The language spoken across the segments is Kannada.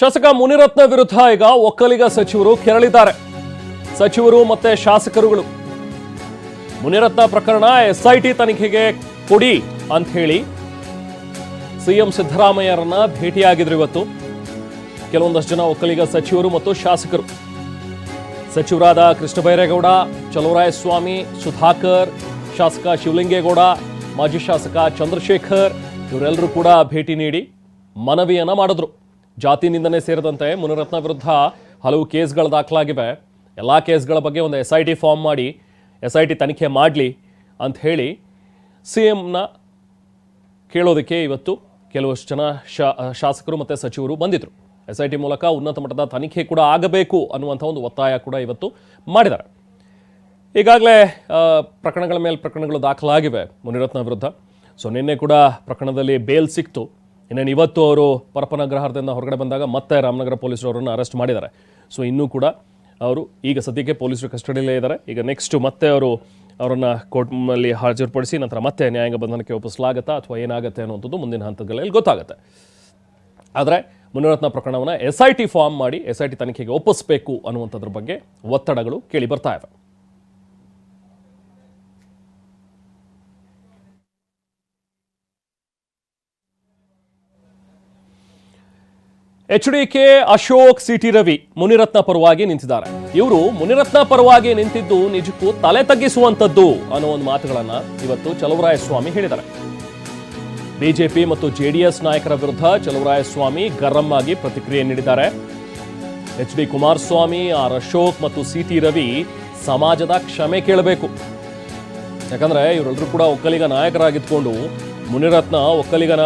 ಶಾಸಕ ಮುನಿರತ್ನ ವಿರುದ್ಧ ಈಗ ಒಕ್ಕಲಿಗ ಸಚಿವರು ಕೆರಳಿದ್ದಾರೆ. ಸಚಿವರು ಮತ್ತೆ ಶಾಸಕರುಗಳು. ಮುನಿರತ್ನ ಪ್ರಕರಣ ಎಸ್ಐಟಿ ತನಿಖೆಗೆ ಕೊಡಿ ಅಂತ ಹೇಳಿ ಸಿಎಂ ಸಿದ್ದರಾಮಯ್ಯರನ್ನ ಭೇಟಿಯಾಗಿದ್ರು ಇವತ್ತು. ಕೆಲವೊಂದಷ್ಟು ಜನ ಒಕ್ಕಲಿಗ ಸಚಿವರು ಮತ್ತು ಶಾಸಕರು. ಸಚಿವರಾದ ಕೃಷ್ಣ ಬೈರೇಗೌಡ ಚಲುವರಾಯಸ್ವಾಮಿ, ಸುಧಾಕರ್, ಶಾಸಕ ಶಿವಲಿಂಗೇಗೌಡ, ಮಾಜಿ ಶಾಸಕ ಚಂದ್ರಶೇಖರ್, ಇವರೆಲ್ಲರೂ ಕೂಡ ಭೇಟಿ ನೀಡಿ ಮನವಿಯನ್ನ ಮಾಡಿದ್ರು. ಜಾತಿ ನಿಂದನೆ ಸೇರಿದಂತೆ ಮುನಿರತ್ನ ವಿರುದ್ಧ ಹಲವು ಕೇಸ್ಗಳು ದಾಖಲಾಗಿವೆ. ಎಲ್ಲ ಕೇಸ್ಗಳ ಬಗ್ಗೆ ಒಂದು ಎಸ್ ಐ ಟಿ ಫಾರ್ಮ್ ಮಾಡಿ ಎಸ್ ಐ ಟಿ ತನಿಖೆ ಮಾಡಲಿ ಅಂತ ಹೇಳಿ ಸಿ ಎಮ್ನ ಕೇಳೋದಕ್ಕೆ ಇವತ್ತು ಕೆಲವಷ್ಟು ಜನ ಶಾಸಕರು ಮತ್ತು ಸಚಿವರು ಬಂದಿದ್ರು. ಎಸ್ ಐ ಟಿ ಮೂಲಕ ಉನ್ನತ ಮಟ್ಟದ ತನಿಖೆ ಕೂಡ ಆಗಬೇಕು ಅನ್ನುವಂಥ ಒಂದು ಒತ್ತಾಯ ಕೂಡ ಇವತ್ತು ಮಾಡಿದ್ದಾರೆ. ಈಗಾಗಲೇ ಪ್ರಕರಣಗಳ ಮೇಲೆ ಪ್ರಕರಣಗಳು ದಾಖಲಾಗಿವೆ ಮುನಿರತ್ನ ವಿರುದ್ಧ. ಸೊ, ನಿನ್ನೆ ಕೂಡ ಪ್ರಕರಣದಲ್ಲಿ ಬೇಲ್ ಸಿಕ್ತು. ಇನ್ನೇನು ಇವತ್ತು ಅವರು ಪರಪನಗ್ರಹಾರದಿಂದ ಹೊರಗಡೆ ಬಂದಾಗ ಮತ್ತೆ ರಾಮನಗರ ಪೊಲೀಸರು ಅವರನ್ನು ಅರೆಸ್ಟ್ ಮಾಡಿದ್ದಾರೆ. ಸೊ ಇನ್ನೂ ಕೂಡ ಅವರು ಈಗ ಸದ್ಯಕ್ಕೆ ಪೊಲೀಸರು ಕಸ್ಟಡಿಯಲ್ಲೇ ಇದ್ದಾರೆ. ಈಗ ನೆಕ್ಸ್ಟ್ ಮತ್ತೆ ಅವರು ಅವರನ್ನು ಕೋರ್ಟ್ನಲ್ಲಿ ಹಾಜರುಪಡಿಸಿ ನಂತರ ಮತ್ತೆ ನ್ಯಾಯಾಂಗ ಬಂಧನಕ್ಕೆ ಒಪ್ಪಿಸಲಾಗತ್ತಾ ಅಥವಾ ಏನಾಗುತ್ತೆ ಅನ್ನುವಂಥದ್ದು ಮುಂದಿನ ಹಂತಗಳಲ್ಲಿ ಗೊತ್ತಾಗುತ್ತೆ. ಆದರೆ ಮುನಿರತ್ನ ಪ್ರಕರಣವನ್ನು ಎಸ್ ಐ ಟಿ ಫಾರ್ಮ್ ಮಾಡಿ ಎಸ್ ಐ ಟಿ ತನಿಖೆಗೆ ಒಪ್ಪಿಸಬೇಕು ಅನ್ನುವಂಥದ್ರ ಬಗ್ಗೆ ಒತ್ತಡಗಳು ಕೇಳಿ ಬರ್ತಾ ಇವೆ. H D K Ashok C T Ravi Munirathna ಪರವಾಗಿ ನಿಂತಿದ್ದಾರೆ. ಇವರು ಮುನಿರತ್ನ ಪರವಾಗಿ ನಿಂತಿದ್ದು ನಿಜಕ್ಕೂ ತಲೆ ತಗ್ಗಿಸುವಂತದ್ದು ಅನ್ನೋ ಒಂದು ಮಾತುಗಳನ್ನ ಇವತ್ತು ಚಲುವರಾಯಸ್ವಾಮಿ ಹೇಳಿದ್ದಾರೆ. ಬಿಜೆಪಿ ಮತ್ತು ಜೆಡಿಎಸ್ ನಾಯಕರ ವಿರುದ್ಧ ಚಲುವರಾಯಸ್ವಾಮಿ ಗರಂ ಆಗಿ ಪ್ರತಿಕ್ರಿಯೆ ನೀಡಿದ್ದಾರೆ. H D Kumaraswamy, R Ashok ಮತ್ತು ಸಿ ಟಿ ರವಿ ಸಮಾಜದ ಕ್ಷಮೆ ಕೇಳಬೇಕು. ಯಾಕಂದ್ರೆ ಇವರೆಲ್ಲರೂ ಕೂಡ ಒಕ್ಕಲಿಗ ನಾಯಕರಾಗಿದ್ಕೊಂಡು ಮುನಿರತ್ನ ಒಕ್ಕಲಿಗನ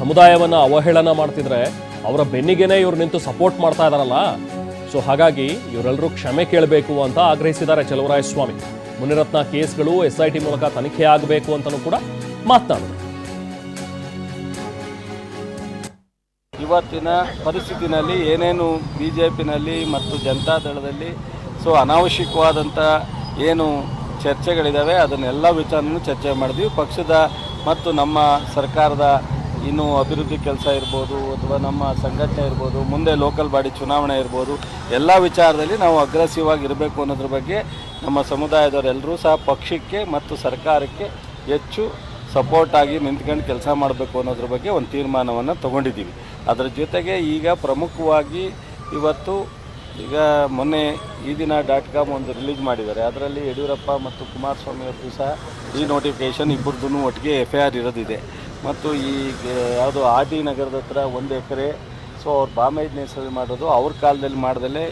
ಸಮುದಾಯವನ್ನ ಅವಹೇಳನ ಮಾಡ್ತಿದ್ರೆ ಅವರ ಬೆನ್ನಿಗೆನೆ ಇವ್ರು ನಿಂತು ಸಪೋರ್ಟ್ ಮಾಡ್ತಾ ಇದಾರಲ್ಲ? ಸೊ ಹಾಗಾಗಿ ಇವರೆಲ್ಲರೂ ಕ್ಷಮೆ ಕೇಳಬೇಕು ಅಂತ ಆಗ್ರಹಿಸಿದ್ದಾರೆ ಚಲುವರಾಯಸ್ವಾಮಿ. ಮುನಿರತ್ನ ಕೇಸ್ಗಳು ಎಸ್ ಐ ಟಿ ಮೂಲಕ ತನಿಖೆ ಆಗಬೇಕು ಅಂತಲೂ ಕೂಡ ಮಾತನಾಡಿದರು ಇವತ್ತಿನ ಪರಿಸ್ಥಿತಿನಲ್ಲಿ ಏನೇನು ಬಿ ಜೆ ಪಿನಲ್ಲಿ ಮತ್ತು ಜನತಾದಳದಲ್ಲಿ ಸೊ ಅನಾವಶ್ಯಕವಾದಂಥ ಏನು ಚರ್ಚೆಗಳಿದ್ದಾವೆ ಅದನ್ನೆಲ್ಲ ವಿಚಾರನೂ ಚರ್ಚೆ ಮಾಡಿದ್ವಿ. ಪಕ್ಷದ ಮತ್ತು ನಮ್ಮ ಸರ್ಕಾರದ ಇನ್ನು ಅಭಿವೃದ್ಧಿ ಕೆಲಸ ಇರ್ಬೋದು ಅಥವಾ ನಮ್ಮ ಸಂಘಟನೆ ಇರ್ಬೋದು, ಮುಂದೆ ಲೋಕಲ್ ಬಾಡಿ ಚುನಾವಣೆ ಇರ್ಬೋದು, ಎಲ್ಲ ವಿಚಾರದಲ್ಲಿ ನಾವು ಅಗ್ರೆಸಿವ್ ಇರಬೇಕು ಅನ್ನೋದ್ರ ಬಗ್ಗೆ ನಮ್ಮ ಸಮುದಾಯದವರೆಲ್ಲರೂ ಸಹ ಪಕ್ಷಕ್ಕೆ ಮತ್ತು ಸರ್ಕಾರಕ್ಕೆ ಹೆಚ್ಚು ಸಪೋರ್ಟ್ ಆಗಿ ನಿಂತ್ಕೊಂಡು ಕೆಲಸ ಮಾಡಬೇಕು ಅನ್ನೋದ್ರ ಬಗ್ಗೆ ಒಂದು ತೀರ್ಮಾನವನ್ನು ತಗೊಂಡಿದ್ದೀವಿ. ಅದರ ಜೊತೆಗೆ ಈಗ ಪ್ರಮುಖವಾಗಿ ಇವತ್ತು ಈಗ ಮೊನ್ನೆ ಈ ದಿನ ಡಾಟ್ ಕಾಮ್ ಒಂದು ರಿಲೀಸ್ ಮಾಡಿದ್ದಾರೆ. ಅದರಲ್ಲಿ ಯಡಿಯೂರಪ್ಪ ಮತ್ತು ಕುಮಾರಸ್ವಾಮಿ ಅವ್ರದ್ದು ಸಹ ಈ ನೋಟಿಫಿಕೇಷನ್ ಇಬ್ಬರದ್ದು ಒಟ್ಟಿಗೆ ಎಫ್ ಐ ಆರ್ ಇರೋದಿದೆ. ಮತ್ತು ಈ ಯಾವುದು ಆರ್ ಡಿ ನಗರದ ಹತ್ರ ಒಂದು ಎಕರೆ, ಸೊ ಅವ್ರು ಬಾಮೈದ್ನ ನೇಸರಿ ಮಾಡೋದು ಅವ್ರ ಕಾಲದಲ್ಲಿ ಮಾಡ್ದಲೇ